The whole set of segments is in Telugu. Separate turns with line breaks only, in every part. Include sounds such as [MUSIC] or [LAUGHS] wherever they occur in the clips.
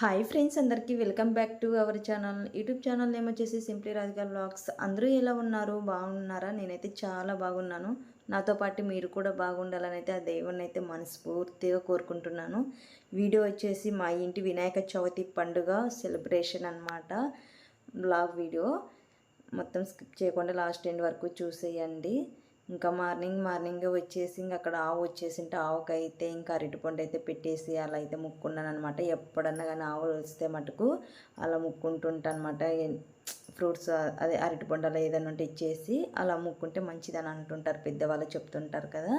హాయ్ ఫ్రెండ్స్ అందరికీ welcome back to our channel. YouTube channel name వచ్చేసి సింప్లీ రాధిక బ్లాగ్స్ అందరూ ఎలా ఉన్నారు? బాగున్నారా? నేనైతే చాలా బాగున్నాను. నాతో పాటు మీరు కూడా బాగుండాలని అయితే ఆ దేవుణ్ణి అయితే మనస్ఫూర్తిగా కోరుకుంటున్నాను. వీడియో వచ్చేసి మా ఇంటి వినాయక చవితి పండుగ సెలబ్రేషన్ అన్నమాట. Blog video. మొత్తం స్కిప్ చేయకుండా లాస్ట్ ఎండ్ వరకు చూసేయండి. ఇంకా మార్నింగ్ మార్నింగ్ వచ్చేసి ఇంకా అక్కడ ఆవు వచ్చేసింటే ఆవుకి అయితే ఇంకా అరటిపండు అయితే పెట్టేసి అలా అయితే ముక్కున్నాను అనమాట ఎప్పుడన్నా కానీ ఆవులు వస్తే మటుకు అలా ముక్కుంటుంటా అనమాట ఫ్రూట్స్ అదే అరటిపండు అలా ఏదైనా ఉంటే ఇచ్చేసి అలా ముక్కుంటే మంచిదని అంటుంటారు పెద్దవాళ్ళు చెప్తుంటారు కదా.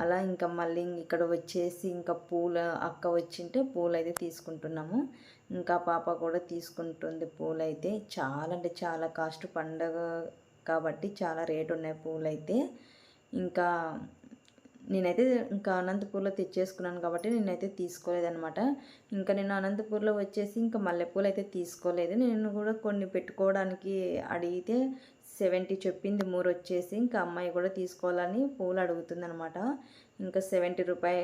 అలా ఇంకా మళ్ళీ ఇక్కడ వచ్చేసి ఇంకా పూల అక్క వచ్చింటే పూలు అయితే తీసుకుంటున్నాము. ఇంకా పాప కూడా తీసుకుంటుంది పూలు అయితే చాలా అంటే చాలా కాస్ట్ పండగ కాబట్టి చాలా రేటు ఉన్నాయి పూలు అయితే ఇంకా నేనైతే ఇంకా అనంతపూర్లో తెచ్చేసుకున్నాను కాబట్టి నేనైతే తీసుకోలేదనమాట ఇంకా నేను అనంతపూర్లో వచ్చేసి ఇంకా మల్లెపూలు అయితే తీసుకోలేదు. నేను కూడా కొన్ని పెట్టుకోవడానికి అడిగితే సెవెంటీ చెప్పింది మూరు వచ్చేసి ఇంకా అమ్మాయి కూడా తీసుకోవాలని పూలు అడుగుతుందనమాట ఇంకా సెవెంటీ రూపాయి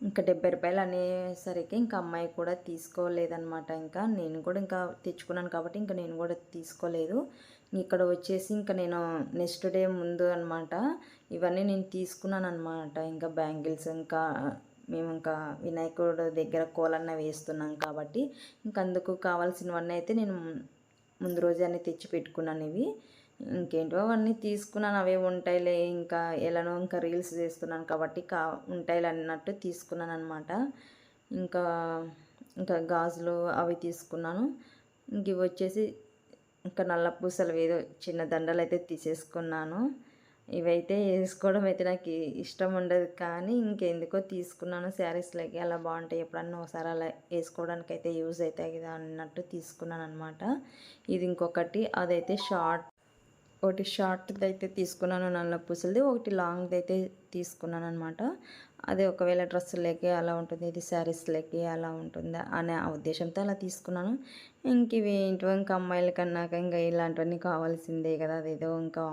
ఇంకా డెబ్బై రూపాయలు అనేసరికి ఇంకా అమ్మాయి కూడా తీసుకోలేదనమాట ఇంకా నేను కూడా ఇంకా తెచ్చుకున్నాను కాబట్టి ఇంకా నేను కూడా తీసుకోలేదు. ఇక్కడ వచ్చేసి ఇంకా నేను నెక్స్ట్ డే ముందు అనమాట ఇవన్నీ నేను తీసుకున్నాను అనమాట ఇంకా బ్యాంగిల్స్ ఇంకా మేము ఇంకా వినాయకుడు దగ్గర కోలన్న వేస్తున్నాం కాబట్టి ఇంకా అందుకు కావాల్సినవన్నీ అయితే నేను ముందు రోజే అన్నీ తెచ్చి పెట్టుకున్నాను ఇవి. ఇంకేంటో అవన్నీ తీసుకున్నాను. అవే ఉంటాయిలే. ఇంకా ఎలానో ఇంకా రీల్స్ చేస్తున్నాను కాబట్టి కా ఉంటాయిలే అన్నట్టు తీసుకున్నాను అనమాట ఇంకా ఇంకా గాజులు అవి తీసుకున్నాను. ఇంక ఇవి వచ్చేసి ఇంకా నల్ల పూసలు ఏదో చిన్న దండలు అయితే తీసేసుకున్నాను. ఇవైతే వేసుకోవడం అయితే నాకు ఇష్టం ఉండదు కానీ ఇంకెందుకో తీసుకున్నాను. శారీస్లోకి అలా బాగుంటాయి. ఎప్పుడన్నా ఒకసారి అలా వేసుకోవడానికి అయితే యూజ్ అవుతాయి కదా అన్నట్టు తీసుకున్నాను అనమాట ఇది ఇంకొకటి అదైతే షార్ట్. ఒకటి షార్ట్ది అయితే తీసుకున్నాను నల్ల పూసలది. ఒకటి లాంగ్ది అయితే తీసుకున్నాను అనమాట అదే ఒకవేళ డ్రెస్సులకి అలా ఉంటుంది ఇది శారీస్లకి అలా ఉంటుంది అనే ఆ ఉద్దేశంతో అలా తీసుకున్నాను. ఇంక ఇవి ఇంటి ఇంకా అమ్మాయిల కన్నాక ఇంకా ఇలాంటివన్నీ కావాల్సిందే కదా అదేదో ఇంకా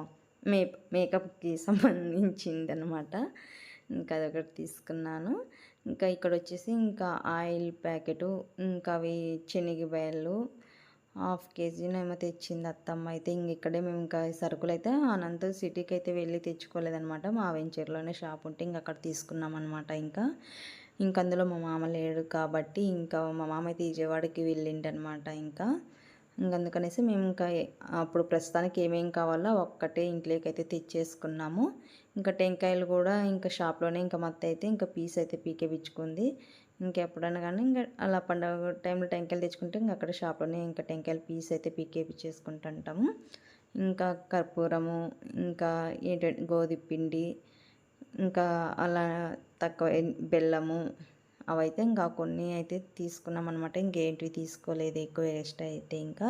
మే మేకప్కి సంబంధించింది అనమాట ఇంకా అదొకటి తీసుకున్నాను. ఇంకా ఇక్కడ వచ్చేసి ఇంకా ఆయిల్ ప్యాకెటు ఇంకా అవి శనగబాయలు హాఫ్ కేజీనేమో తెచ్చింది అత్తమ్మ. అయితే ఇంక ఇక్కడే మేము ఇంకా సరుకులు అయితే అనంత సిటీకి అయితే వెళ్ళి తెచ్చుకోలేదనమాట. మా వెంచర్లోనే షాప్ ఉంటే ఇంక అక్కడ తీసుకున్నామన్నమాట ఇంకా. ఇంక అందులో మా మామ లేడు కాబట్టి ఇంకా మా మామ అయితే విజయవాడకి వెళ్ళిండనమాట ఇంకా. అందుకనేసి మేము ఇంకా అప్పుడు ప్రస్తుతానికి ఏమేం కావాలో ఒక్కటే ఇంట్లోకి అయితే తెచ్చేసుకున్నాము. ఇంకా టెంకాయలు కూడా ఇంకా షాప్లోనే ఇంకా మొత్తం అయితే ఇంకా పీస్ అయితే పీకేపించుకుంది ఇంకెప్పుడైనా కానీ ఇంకా అలా పండుగ టైంలో టెంకాయలు తెచ్చుకుంటే ఇంకా అక్కడ షాప్లోనే ఇంకా టెంకాయలు పీస్ అయితే పీకేపించేసుకుంటుంటాము ఇంకా కర్పూరము ఇంకా ఏంటంటే గోధుమ పిండి ఇంకా అలా తక్కువ బెల్లము అవైతే ఇంకా కొన్ని అయితే తీసుకున్నాం అనమాట ఇంకేంటివి తీసుకోలేదు ఎక్కువ వేస్ట్ అయితే ఇంకా.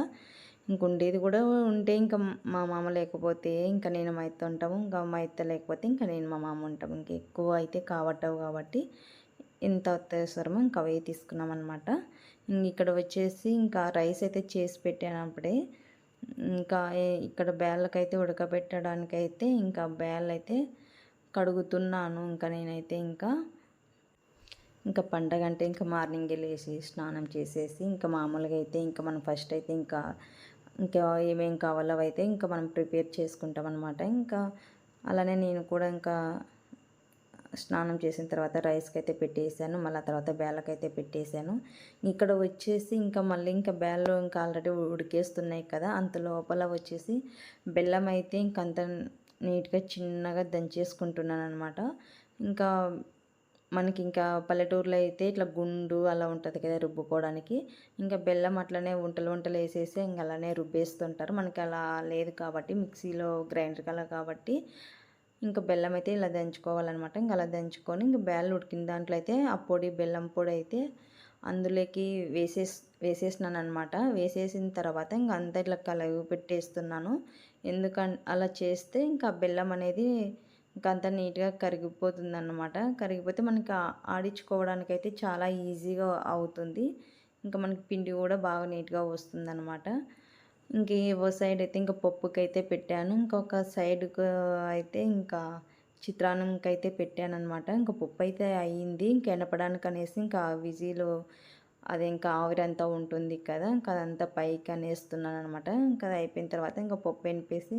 ఇంకుండేది కూడా ఉంటే ఇంకా మా మామ లేకపోతే ఇంకా నేను మా ఉంటాము. ఇంకా మా లేకపోతే ఇంకా నేను మా మామ ఉంటాము. ఇంకా ఎక్కువ అయితే కావట్టవు కాబట్టి ఎంత అవసరమో ఇంకా అవే తీసుకున్నాం అనమాట ఇక్కడ వచ్చేసి ఇంకా రైస్ అయితే చేసి పెట్టినప్పుడే ఇంకా ఇక్కడ బ్యాళ్ళకైతే ఉడకబెట్టడానికైతే ఇంకా బ్యాళ్ళు అయితే కడుగుతున్నాను. ఇంకా నేనైతే ఇంకా ఇంకా పండగ అంటే ఇంకా మార్నింగ్ లేచి స్నానం చేసేసి ఇంకా మామూలుగా అయితే ఇంకా మనం ఫస్ట్ అయితే ఇంకా ఇంకా ఏమేం కావాలో అయితే ఇంకా మనం ప్రిపేర్ చేసుకుంటాం అనమాట ఇంకా అలానే నేను కూడా ఇంకా స్నానం చేసిన తర్వాత రైస్కి అయితే పెట్టేసాను మళ్ళీ తర్వాత బేళ్ళకైతే పెట్టేశాను ఇక్కడ వచ్చేసి ఇంకా మళ్ళీ ఇంకా బేళ్ళు ఇంకా ఆల్రెడీ ఉడికేస్తున్నాయి కదా అంత లోపల వచ్చేసి బెల్లం అయితే ఇంకంత నీట్గా చిన్నగా దంచేసుకుంటున్నాను అనమాట ఇంకా మనకి ఇంకా పల్లెటూరులో అయితే ఇట్లా గుండు అలా ఉంటుంది కదా రుబ్బుకోవడానికి ఇంకా బెల్లం అట్లనే వంటలు వంటలు వేసేసి ఇంకా అలానే రుబ్బేస్తుంటారు. మనకి అలా లేదు కాబట్టి మిక్సీలో గ్రైండర్ కల కాబట్టి ఇంకా బెల్లం అయితే ఇలా దంచుకోవాలన్నమాట. ఇంకా అలా దంచుకొని ఇంకా బేళ్ళు ఉడికిన దాంట్లో అయితే ఆ పొడి బెల్లం పొడి అయితే అందులోకి వేసే వేసేసినాను అనమాట వేసేసిన తర్వాత ఇంకా అంతా ఇట్లా కలవి పెట్టేస్తున్నాను. ఎందుకం అలా చేస్తే ఇంకా బెల్లం అనేది ఇంకా అంత నీట్గా కరిగిపోతుంది అన్నమాట కరిగిపోతే మనకి ఆడించుకోవడానికి అయితే చాలా ఈజీగా అవుతుంది. ఇంకా మనకి పిండి కూడా బాగా నీట్గా వస్తుంది అనమాట ఇంక ఓ సైడ్ అయితే ఇంకా పప్పుకి అయితే పెట్టాను ఇంకొక సైడ్కు అయితే ఇంకా చిత్రాన్నంకి అయితే పెట్టాను అనమాట ఇంకా పప్పు అయితే అయ్యింది ఇంకా ఎనపడానికి అనేసి ఇంకా విజీలో అది ఇంకా ఆవిరంతా ఉంటుంది కదా ఇంకా అదంతా పైకి అనేస్తున్నాను అనమాట ఇంకా అది అయిపోయిన తర్వాత ఇంకా పప్పు ఎనిపేసి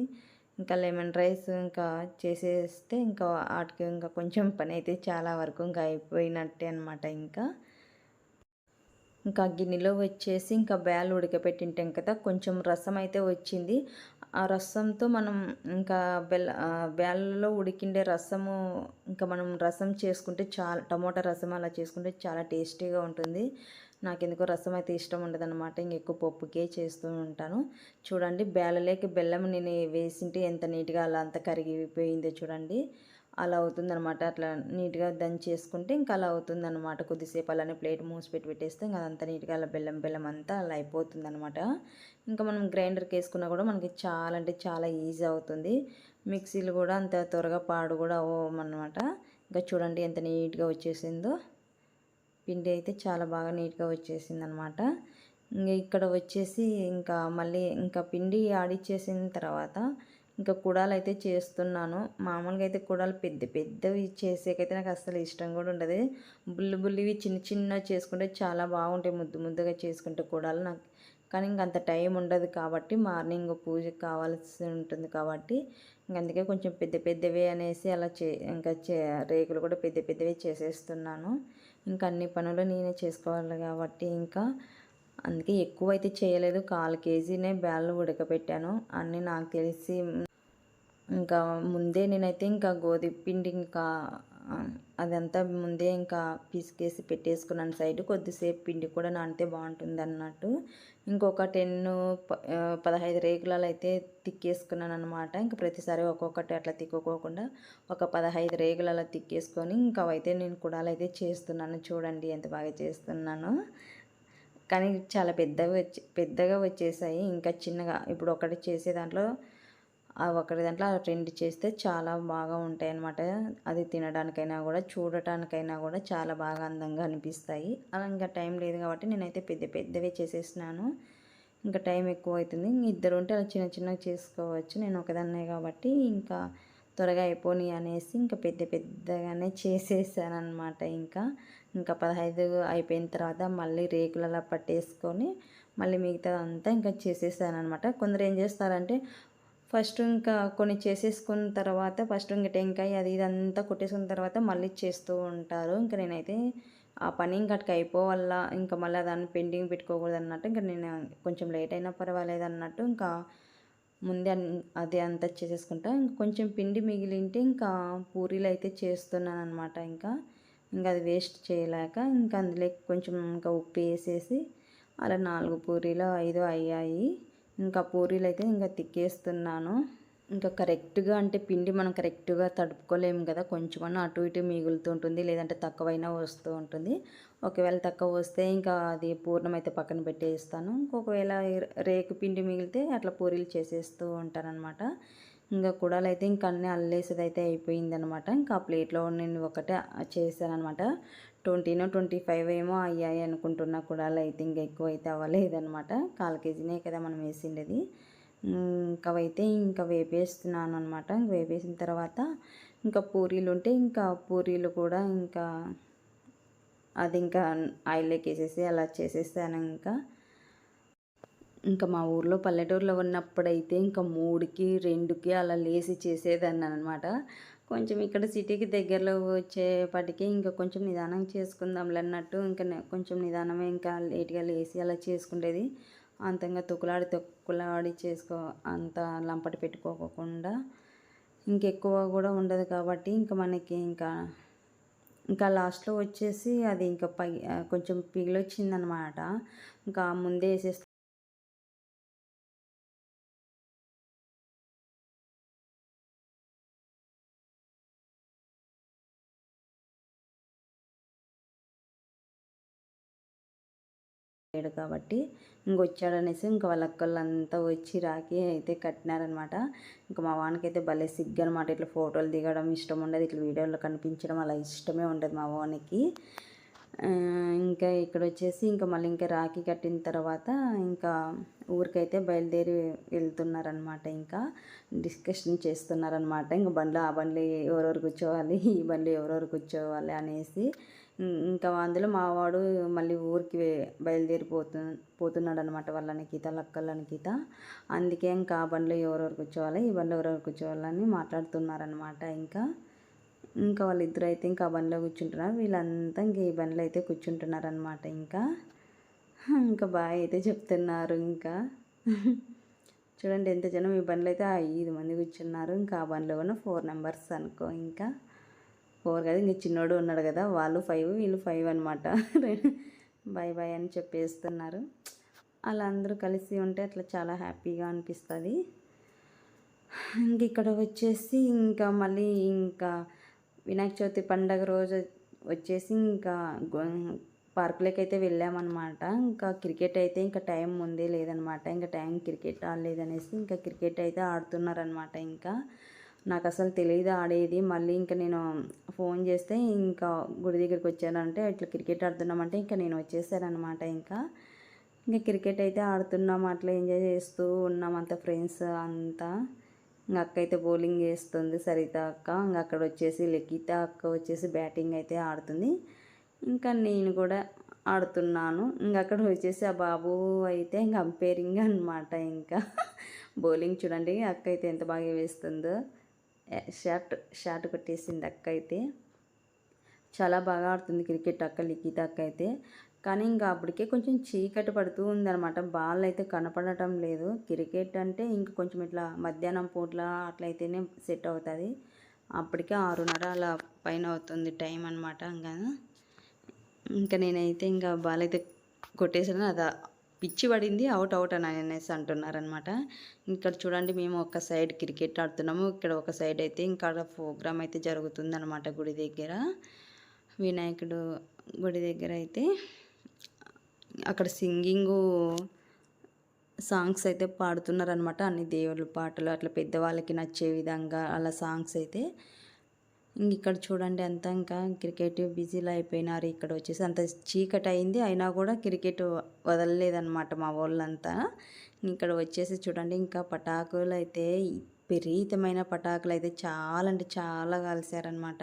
ఇంకా లెమన్ రైస్ ఇంకా చేసేస్తే ఇంకా వాటికి ఇంకా కొంచెం పని అయితే చాలా వరకు ఇంకా అయిపోయినట్టే అనమాట ఇంకా. ఇంకా గిన్నెలో వచ్చేసి ఇంకా బ్యాల్ ఉడకపెట్టింటాం కదా కొంచెం రసం అయితే వచ్చింది. ఆ రసంతో మనం ఇంకా బెల్ల బ్యాలలో ఉడికిండే రసము ఇంకా మనం రసం చేసుకుంటే చాలా టమోటా రసం అలా చేసుకుంటే చాలా టేస్టీగా ఉంటుంది. నాకు ఎందుకో రసం అయితే ఇష్టం ఉండదు అనమాట ఇంక ఎక్కువ పప్పుకే చేస్తూ ఉంటాను. చూడండి బేలలేకి బెల్లం నేను వేసింటే ఎంత నీట్గా అలా అంత కరిగిపోయిందో చూడండి. అలా అవుతుందనమాట అట్లా నీట్గా దంచేసుకుంటే ఇంకా అలా అవుతుందన్నమాట. కొద్దిసేపు అలానే ప్లేట్ మూసి పెట్టి పెట్టేస్తే ఇంకా అదంతా నీట్గా అలా బెల్లం బెల్లం అంతా అలా అయిపోతుందనమాట ఇంకా మనం గ్రైండర్కి వేసుకున్నా కూడా మనకి చాలా అంటే చాలా ఈజీ అవుతుంది. మిక్సీలు కూడా అంత త్వరగా పాడు కూడా అవ్వమన్నమాట ఇంకా చూడండి ఎంత నీట్గా వచ్చేసిందో. పిండి అయితే చాలా బాగా నీట్గా వచ్చేసింది అనమాట ఇంకా ఇక్కడ వచ్చేసి ఇంకా మళ్ళీ ఇంకా పిండి ఆడిచ్చేసిన తర్వాత ఇంకా కుడాలు అయితే చేస్తున్నాను. మామూలుగా అయితే కుడాలు పెద్ద పెద్దవి చేసేకైతే నాకు అస్సలు ఇష్టం కూడా ఉండదు. బుల్లి బుల్లివి చిన్న చిన్న చేసుకుంటే చాలా బాగుంటాయి. ముద్దు ముద్దుగా చేసుకుంటే కుడాలు నాకు కానీ ఇంక అంత టైం ఉండదు కాబట్టి మార్నింగ్ పూజకి కావాల్సి ఉంటుంది కాబట్టి ఇంక అందుకే కొంచెం పెద్ద పెద్దవే అనేసి అలా చే ఇంకా చే రేకులు కూడా పెద్ద పెద్దవే చేసేస్తున్నాను. ఇంకా అన్ని పనులు నేనే చేసుకోవాలి కాబట్టి ఇంకా అందుకే ఎక్కువ అయితే చేయలేదు. కాల్ కేజీనే బ్యాళ్ళు ఉడకబెట్టాను. అన్నీ నాకు తెలిసి ఇంకా ముందే నేనైతే ఇంకా గోధుమ పిండి ఇంకా అదంతా ముందే ఇంకా పిసికేసి పెట్టేసుకున్నాను. సైడ్ కొద్దిసేపు పిండి కూడా నానితే బాగుంటుంది అన్నట్టు. ఇంకొక టెన్ పదహైదు రేకులలో అయితే తిక్కేసుకున్నాను అనమాట ఇంకా ప్రతిసారి ఒక్కొక్కటి అట్లా తిక్కుకోకుండా ఒక పదహైదు రేకులలో తిక్కేసుకొని ఇంకా అయితే నేను కుడాలు అయితే చేస్తున్నాను. చూడండి ఎంత బాగా చేస్తున్నాను. కానీ చాలా పెద్దగా వచ్చి పెద్దగా వచ్చేసాయి. ఇంకా చిన్నగా ఇప్పుడు ఒకటి చేసే దాంట్లో ఒకటి దాంట్లో రెండు చేస్తే చాలా బాగా ఉంటాయి అన్నమాట అది తినడానికైనా కూడా చూడటానికైనా కూడా చాలా బాగా అందంగా అనిపిస్తాయి. అలా ఇంకా టైం లేదు కాబట్టి నేనైతే పెద్ద పెద్దవే చేసేసినాను ఇంకా టైం ఎక్కువ అవుతుంది ఇద్దరు ఉంటే అలా చిన్న చిన్నగా చేసుకోవచ్చు. నేను ఒకదాన్నే కాబట్టి ఇంకా త్వరగా అయిపోని అనేసి ఇంకా పెద్ద పెద్దగానే చేసేసానమాట ఇంకా. ఇంకా పదహైదు అయిపోయిన తర్వాత మళ్ళీ రేకులలో పట్టేసుకొని మళ్ళీ మిగతా అంతా ఇంకా చేసేసాను అనమాట కొందరు ఏం చేస్తారంటే ఫస్ట్ ఇంకా కొన్ని చేసేసుకున్న తర్వాత ఫస్ట్ ఇంకా టెంకాయ అది ఇదంతా కొట్టేసుకున్న తర్వాత మళ్ళీ చేస్తూ ఉంటారు. ఇంకా నేనైతే ఆ పని ఇంకటికి అయిపోవాల ఇంకా మళ్ళీ దాన్ని పెండింగ్ పెట్టుకోకూడదు అన్నట్టు ఇంకా నేను కొంచెం లేట్ అయినా పర్వాలేదు అన్నట్టు ఇంకా ముందే అది అంతా చేసేసుకుంటా. ఇంకా కొంచెం పిండి మిగిలింటే ఇంకా పూరీలు అయితే చేస్తున్నాను అనమాట ఇంకా. ఇంకా అది వేస్ట్ చేయలేక ఇంకా అందులో కొంచెం ఇంకా ఉప్పు వేసేసి అలా నాలుగు పూరీలు ఐదు అయ్యాయి. ఇంకా పూరీలు అయితే ఇంకా తిక్కేస్తున్నాను. ఇంకా కరెక్ట్గా అంటే పిండి మనం కరెక్ట్గా తడుపుకోలేము కదా కొంచెం అటు ఇటు మిగులుతూ ఉంటుంది లేదంటే తక్కువైనా వస్తూ ఉంటుంది. ఒకవేళ తక్కువ వస్తే ఇంకా అది పూర్ణమైతే పక్కన పెట్టేస్తాను. ఇంకొకవేళ రేకు పిండి మిగిలితే అట్లా పూరీలు చేసేస్తూ ఉంటానన్నమాట. ఇంకా కూడాలు అయితే ఇంకా అన్నీ అల్లేసేది అయితే అయిపోయిందనమాట. ఇంకా ఆ ప్లేట్లో నేను ఒకటే చేశానమాట ట్వంటీనో ట్వంటీ ఫైవ్ ఏమో అయ్యాయి అనుకుంటున్నా కూడాలు అయితే ఇంకా ఎక్కువ అయితే అవ్వలేదనమాట. కాల్ కేజీనే కదా మనం వేసిండేది. ఇంకా అయితే ఇంకా వేపేస్తున్నాను అనమాట వేపేసిన తర్వాత ఇంకా పూరీలు ఉంటే ఇంకా పూరీలు కూడా ఇంకా అది ఇంకా ఆయిల్లోకి వేసేసి అలా చేసేసాను ఇంకా. ఇంకా మా ఊర్లో పల్లెటూరులో ఉన్నప్పుడైతే ఇంకా మూడుకి రెండుకి అలా లేసి చేసేదాన్ని అనమాట కొంచెం ఇక్కడ సిటీకి దగ్గరలో వచ్చేపటికి ఇంకా కొంచెం నిదానం చేసుకుందాంలే అన్నట్టు ఇంకా కొంచెం నిదానమే ఇంకా లేట్గా లేసి అలా చేసుకునేది అంతంగా తొక్కులాడి తొక్కులాడి చేసుకో అంత లంపటి పెట్టుకోకుండా ఇంకెక్కువ కూడా ఉండదు కాబట్టి ఇంకా మనకి ఇంకా ఇంకా లాస్ట్లో వచ్చేసి అది ఇంకా పై కొంచెం పిగిలొచ్చిందనమాట ఇంకా ముందే వేసేస్తే చెప్పాడు కాబట్టి ఇంకొచ్చాడనేసి ఇంకా వాళ్ళ వచ్చి రాకి అయితే కట్టినారనమాట. ఇంకా మా వానికైతే భలే సిగ్గు అనమాట ఇట్లా ఫోటోలు దిగడం ఇష్టం ఉండదు. ఇట్లా వీడియోలో కనిపించడం అలా ఇష్టమే ఉండదు మా వానికి. ఇంకా ఇక్కడ వచ్చేసి ఇంకా మళ్ళీ ఇంకా రాఖీ కట్టిన తర్వాత ఇంకా ఊరికైతే బయలుదేరి వెళ్తున్నారనమాట. ఇంకా డిస్కషన్ చేస్తున్నారనమాట. ఇంకా బండ్లో ఆ బండ్లు ఎవరెవరు కూర్చోవాలి ఈ బండ్లు ఎవరెవరు కూర్చోవాలి అనేసి ఇంకా అందులో మావాడు మళ్ళీ ఊరికి బయలుదేరిపోతు పోతున్నాడు అనమాట వాళ్ళ నిఖిత లక్కల నిఖిత అందుకే ఇంకా ఆ బండ్లో ఎవరెవరు కూర్చోవాలి ఈ బండ్లో ఎవరెవరు కూర్చోవాలని మాట్లాడుతున్నారనమాట ఇంకా. ఇంకా వాళ్ళిద్దరు అయితే ఇంకా ఆ బండిలో కూర్చుంటున్నారు. వీళ్ళంతా ఇంకా ఈ బండిలో అయితే కూర్చుంటున్నారనమాట ఇంకా. ఇంకా బాగా అయితే చెప్తున్నారు ఇంకా. చూడండి ఎంత జనం ఈ బండిలో అయితే ఐదు మంది కూర్చున్నారు. ఇంకా ఆ బండిలో కూడా ఫోర్ నెంబర్స్ అనుకో ఇంకా. ఫోర్ కదా ఇంక చిన్నోడు ఉన్నాడు కదా వాళ్ళు ఫైవ్ వీళ్ళు ఫైవ్ అనమాట బాయ్ బాయ్ అని చెప్పేస్తున్నారు. అలా అందరూ కలిసి ఉంటే అట్లా చాలా హ్యాపీగా అనిపిస్తుంది. ఇంక ఇక్కడ వచ్చేసి ఇంకా మళ్ళీ ఇంకా వినాయక చవితి పండగ రోజు వచ్చేసి ఇంకా పార్కులకి పార్కులోకి అయితే వెళ్ళామన్నమాట. ఇంకా క్రికెట్ అయితే ఇంకా టైం ముందే లేదనమాట ఇంకా టైం క్రికెట్ ఆడలేదనేసి ఇంకా క్రికెట్ అయితే ఆడుతున్నారనమాట ఇంకా. నాకు అసలు తెలియదు ఆడేది. మళ్ళీ ఇంకా నేను ఫోన్ చేస్తే ఇంకా గుడి దగ్గరికి వచ్చానంటే ఇట్లా క్రికెట్ ఆడుతున్నామంటే ఇంకా నేను వచ్చేసానమాట ఇంకా. ఇంకా క్రికెట్ అయితే ఆడుతున్నాం. అట్లా ఎంజాయ్ చేస్తూ ఉన్నాం అంత ఫ్రెండ్స్ అంతా. ఇంకా అక్క అయితే బౌలింగ్ చేస్తుంది సరిత అక్క. ఇంకా అక్కడ వచ్చేసి లెక్కిత అక్క వచ్చేసి బ్యాటింగ్ అయితే ఆడుతుంది. ఇంకా నేను కూడా ఆడుతున్నాను. ఇంకా అక్కడ వచ్చేసి ఆ బాబు అయితే ఇంకా అంపేరింగ్ అనమాట ఇంకా. బౌలింగ్ చూడండి అక్క అయితే ఎంత బాగా వేస్తుందో. షార్ట్ షార్ట్ కొట్టేసింది అక్క అయితే. చాలా బాగా ఆడుతుంది క్రికెట్ అక్క లిఖిత అక్క అయితే. కానీ ఇంకా అప్పటికే కొంచెం చీకటి పడుతూ ఉందన్నమాట. బాల్ అయితే కనపడటం లేదు. క్రికెట్ అంటే ఇంకా కొంచెం ఇట్లా మధ్యాహ్నం పూట్ల అట్లయితేనే సెట్ అవుతుంది. అప్పటికే ఆరున్నర అలా పైన అవుతుంది టైం అనమాట ఇంకా ఇంకా నేనైతే ఇంకా బాల్ అయితే కొట్టేసాను. అది పిచ్చి పడింది అవుట్ అవుట్ అని అనేసి అంటున్నారనమాట ఇక్కడ చూడండి మేము ఒక సైడ్ క్రికెట్ ఆడుతున్నాము. ఇక్కడ ఒక సైడ్ అయితే ఇంకా ప్రోగ్రామ్ అయితే జరుగుతుంది అనమాట గుడి దగ్గర. వినాయకుడు గుడి దగ్గర అయితే అక్కడ సింగింగు సాంగ్స్ అయితే పాడుతున్నారనమాట అన్ని దేవుళ్ళ పాటలు అట్లా పెద్దవాళ్ళకి నచ్చే విధంగా అలా సాంగ్స్ అయితే ఇంక ఇక్కడ చూడండి అంతా ఇంకా క్రికెట్ బిజీలో అయిపోయినారు. ఇక్కడ వచ్చేసి అంత చీకటి అయింది. అయినా కూడా క్రికెట్ వదలలేదన్నమాట మా వాళ్ళంతా. ఇక్కడ వచ్చేసి చూడండి ఇంకా పటాకులు అయితే విపరీతమైన పటాకులు అయితే చాలా అంటే చాలా కాల్చారనమాట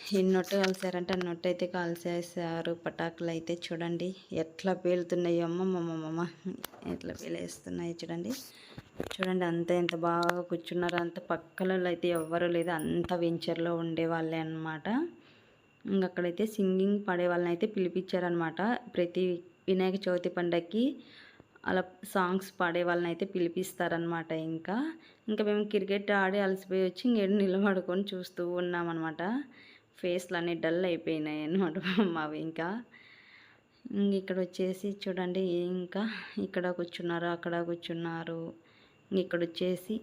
ఎన్నొట్టు కాల్చారంటే అన్నొట్టు అయితే కాల్చేసారు పటాకులు అయితే చూడండి ఎట్లా పేలుతున్నాయో. అమ్మమ్మమ్మమ్మ. ఎట్లా పేలేస్తున్నాయి చూడండి. చూడండి అంత ఎంత బాగా కూర్చున్నారు. అంత పక్కలలో అయితే ఎవ్వరు లేదు. అంత వెంచర్లో ఉండేవాళ్ళే అనమాట ఇంక అక్కడైతే సింగింగ్ పాడే వాళ్ళని అయితే పిలిపించారనమాట ప్రతి వినాయక చవితి పండగకి అలా సాంగ్స్ పాడే వాళ్ళని అయితే పిలిపిస్తారనమాట ఇంకా. ఇంకా మేము క్రికెట్ ఆడి అలసిపోయి వచ్చి ఇంకేడు నిలబడుకొని చూస్తూ ఉన్నామన్నమాట. ఫేస్లు అన్నీ డల్ అయిపోయినాయి అనమాట [LAUGHS] మావి ఇంకా. ఇక్కడ వచ్చేసి చూడండి ఇంకా ఇక్కడ కూర్చున్నారు అక్కడ కూర్చున్నారు. ఇక్కడ వచ్చేసి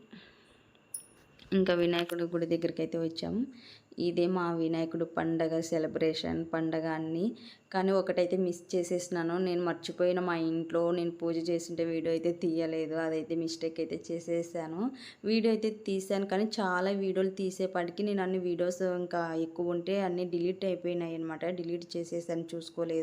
ఇంకా వినాయకుడి గుడి దగ్గరికి అయితే వచ్చాము. ఇదే మా వినాయకుడు పండగ సెలబ్రేషన్ పండగ అన్నీ. కానీ ఒకటైతే మిస్ చేసేసినాను. నేను మర్చిపోయిన మా ఇంట్లో నేను పూజ చేసింటే వీడియో అయితే తీయలేదు. అదైతే మిస్టేక్ అయితే చేసేసాను. వీడియో అయితే తీసాను కానీ చాలా వీడియోలు తీసేపాటికి నేను అన్ని వీడియోస్ ఇంకా ఎక్కువ ఉంటే అన్నీ డిలీట్ అయిపోయినాయి అనమాట డిలీట్ చేసేసాను చూసుకోలేదు.